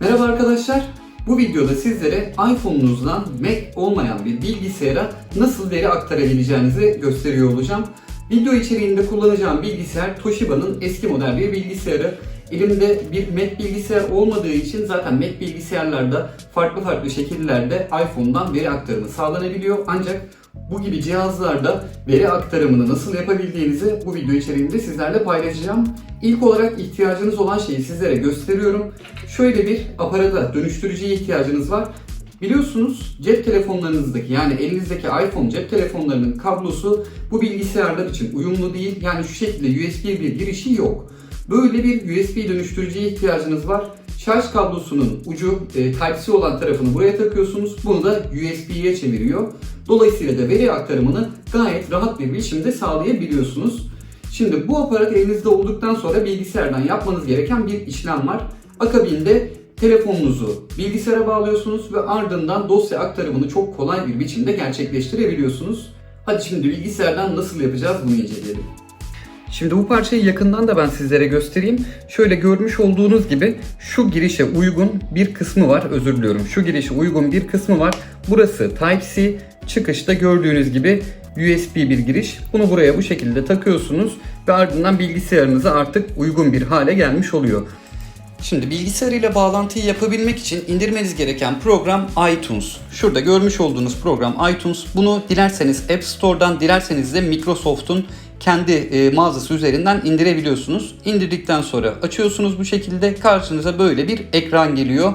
Merhaba arkadaşlar. Bu videoda sizlere iPhone'unuzdan Mac olmayan bir bilgisayara nasıl veri aktarabileceğinizi gösteriyor olacağım. Video içeriğinde kullanacağım bilgisayar Toshiba'nın eski model bir bilgisayarı. Elimde bir Mac bilgisayar olmadığı için zaten Mac bilgisayarlarda farklı farklı şekillerde iPhone'dan veri aktarımı sağlanabiliyor. Ancak bu gibi cihazlarda veri aktarımını nasıl yapabildiğinizi bu video içeriğinde sizlerle paylaşacağım. İlk olarak ihtiyacınız olan şeyi sizlere gösteriyorum. Şöyle bir aparata, dönüştürücüye ihtiyacınız var. Biliyorsunuz cep telefonlarınızdaki yani elinizdeki iPhone cep telefonlarının kablosu bu bilgisayarlar için uyumlu değil. Yani şu şekilde USB bir girişi yok. Böyle bir USB dönüştürücüye ihtiyacınız var. Şarj kablosunun ucu e, Type-C olan tarafını buraya takıyorsunuz. Bunu da USB'ye çeviriyor. Dolayısıyla da veri aktarımını gayet rahat bir biçimde sağlayabiliyorsunuz. Şimdi bu aparat elinizde olduktan sonra bilgisayardan yapmanız gereken bir işlem var. Akabinde telefonunuzu bilgisayara bağlıyorsunuz ve ardından dosya aktarımını çok kolay bir biçimde gerçekleştirebiliyorsunuz. Hadi şimdi bilgisayardan nasıl yapacağız bunu inceleyelim. Şimdi bu parçayı yakından da ben sizlere göstereyim. Şöyle görmüş olduğunuz gibi şu girişe uygun bir kısmı var. Özür diliyorum. Şu girişe uygun bir kısmı var. Burası Type-C. Çıkışta gördüğünüz gibi USB bir giriş. Bunu buraya bu şekilde takıyorsunuz ve ardından bilgisayarınıza artık uygun bir hale gelmiş oluyor. Şimdi bilgisayar ile bağlantıyı yapabilmek için indirmeniz gereken program iTunes. Şurada görmüş olduğunuz program iTunes. Bunu dilerseniz App Store'dan, dilerseniz de Microsoft'un kendi e, mağazası üzerinden indirebiliyorsunuz. İndirdikten sonra açıyorsunuz bu şekilde karşınıza böyle bir ekran geliyor.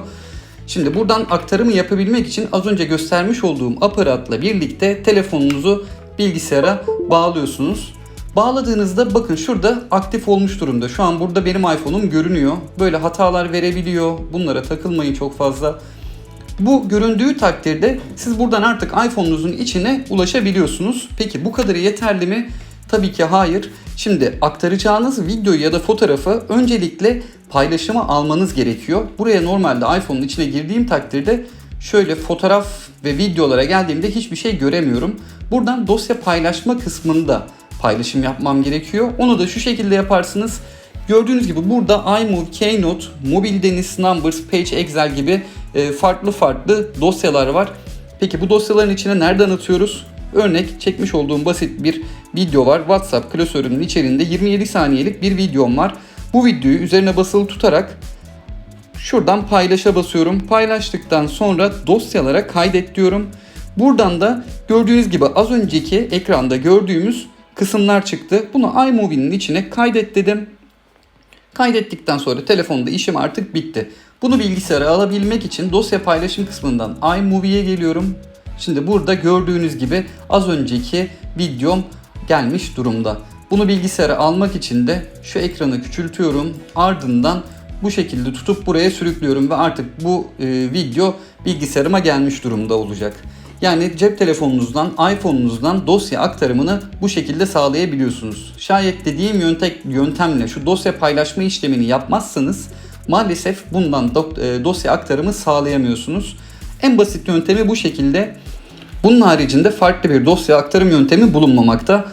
Şimdi buradan aktarımı yapabilmek için az önce göstermiş olduğum aparatla birlikte telefonunuzu bilgisayara bağlıyorsunuz. Bağladığınızda bakın şurada aktif olmuş durumda. Şu an burada benim iPhone'um görünüyor. Böyle hatalar verebiliyor. Bunlara takılmayın çok fazla. Bu göründüğü takdirde siz buradan artık iPhone'unuzun içine ulaşabiliyorsunuz. Peki bu kadarı yeterli mi? Tabii ki hayır. Şimdi aktaracağınız videoyu ya da fotoğrafı öncelikle paylaşıma almanız gerekiyor. Buraya normalde iPhone'un içine girdiğim takdirde şöyle fotoğraf ve videolara geldiğimde hiçbir şey göremiyorum. Buradan dosya paylaşma kısmında paylaşım yapmam gerekiyor. Onu da şu şekilde yaparsınız. Gördüğünüz gibi burada iMovie, Keynote, Mobile Deniz Numbers, Page Excel gibi e, farklı farklı dosyalar var. Peki bu dosyaların içine nereden atıyoruz? Örnek çekmiş olduğum basit bir video var. WhatsApp klasörünün içerisinde 27 saniyelik bir videom var. Bu videoyu üzerine basılı tutarak şuradan paylaşa basıyorum. Paylaştıktan sonra dosyalara kaydet diyorum. Buradan da gördüğünüz gibi az önceki ekranda gördüğümüz kısımlar çıktı. Bunu iMovie'nin içine kaydet dedim. Kaydettikten sonra telefonda işim artık bitti. Bunu bilgisayara alabilmek için dosya paylaşım kısmından iMovie'ye geliyorum. Şimdi burada gördüğünüz gibi az önceki videom gelmiş durumda. Bunu bilgisayara almak için de şu ekranı küçültüyorum. Ardından bu şekilde tutup buraya sürüklüyorum ve artık bu e, video bilgisayarıma gelmiş durumda olacak. Yani cep telefonunuzdan, iPhone'unuzdan dosya aktarımını bu şekilde sağlayabiliyorsunuz. Şayet dediğim yöntem, yöntemle şu dosya paylaşma işlemini yapmazsanız maalesef bundan e, dosya aktarımı sağlayamıyorsunuz. En basit yöntemi bu şekilde. Bunun haricinde farklı bir dosya aktarım yöntemi bulunmamakta.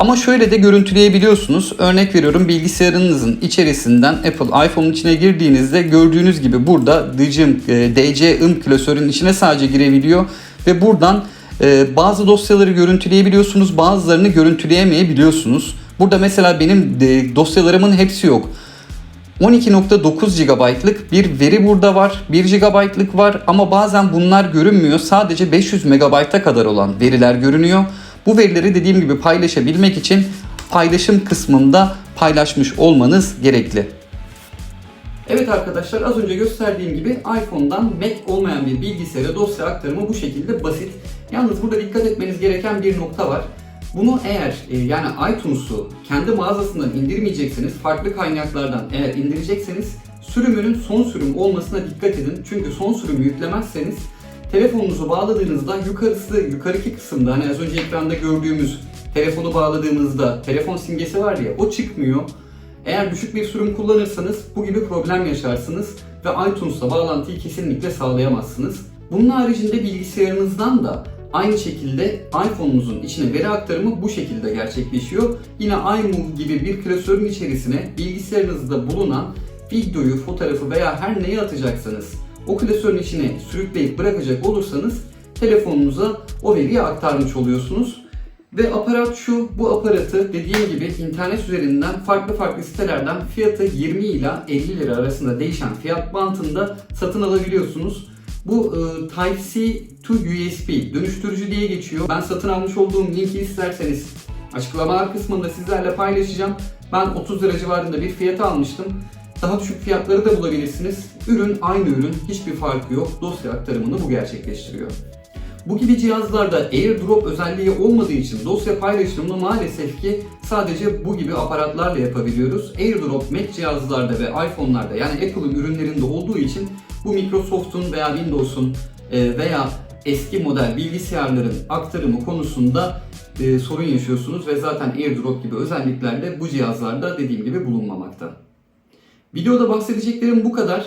Ama şöyle de görüntüleyebiliyorsunuz. Örnek veriyorum bilgisayarınızın içerisinden Apple iPhone'un içine girdiğinizde gördüğünüz gibi burada DCIM, e, DCIM klasörün içine sadece girebiliyor ve buradan e, bazı dosyaları görüntüleyebiliyorsunuz, bazılarını görüntüleyemeyebiliyorsunuz. Burada mesela benim e, dosyalarımın hepsi yok. 12.9 GB'lık bir veri burada var. 1 GB'lık var ama bazen bunlar görünmüyor. Sadece 500 MB'a kadar olan veriler görünüyor. Bu verileri dediğim gibi paylaşabilmek için paylaşım kısmında paylaşmış olmanız gerekli. Evet arkadaşlar az önce gösterdiğim gibi iPhone'dan Mac olmayan bir bilgisayara dosya aktarımı bu şekilde basit. Yalnız burada dikkat etmeniz gereken bir nokta var. Bunu eğer e, yani iTunes'u kendi mağazasından indirmeyecekseniz farklı kaynaklardan eğer indirecekseniz sürümünün son sürüm olmasına dikkat edin. Çünkü son sürümü yüklemezseniz telefonunuzu bağladığınızda yukarısı yukarıki kısımda hani az önce ekranda gördüğümüz telefonu bağladığımızda telefon simgesi var ya o çıkmıyor. Eğer düşük bir sürüm kullanırsanız bu gibi problem yaşarsınız ve iTunes'la bağlantıyı kesinlikle sağlayamazsınız. Bunun haricinde bilgisayarınızdan da aynı şekilde iPhone'unuzun içine veri aktarımı bu şekilde gerçekleşiyor. Yine iMovie gibi bir klasörün içerisine bilgisayarınızda bulunan videoyu, fotoğrafı veya her neyi atacaksanız o klasörün içine sürükleyip bırakacak olursanız telefonunuza o veriyi aktarmış oluyorsunuz. Ve aparat şu, bu aparatı dediğim gibi internet üzerinden farklı farklı sitelerden fiyatı 20 ila 50 lira arasında değişen fiyat bantında satın alabiliyorsunuz. Bu e, Type-C to USB dönüştürücü diye geçiyor. Ben satın almış olduğum linki isterseniz açıklamalar kısmında sizlerle paylaşacağım. Ben 30 lira civarında bir fiyata almıştım. Daha düşük fiyatları da bulabilirsiniz. Ürün aynı ürün, hiçbir farkı yok. Dosya aktarımını bu gerçekleştiriyor. Bu gibi cihazlarda AirDrop özelliği olmadığı için dosya paylaşımını maalesef ki sadece bu gibi aparatlarla yapabiliyoruz. AirDrop Mac cihazlarda ve iPhone'larda yani Apple'ın ürünlerinde olduğu için bu Microsoft'un veya Windows'un e, veya eski model bilgisayarların aktarımı konusunda e, sorun yaşıyorsunuz ve zaten AirDrop gibi özellikler de bu cihazlarda dediğim gibi bulunmamakta. Videoda bahsedeceklerim bu kadar.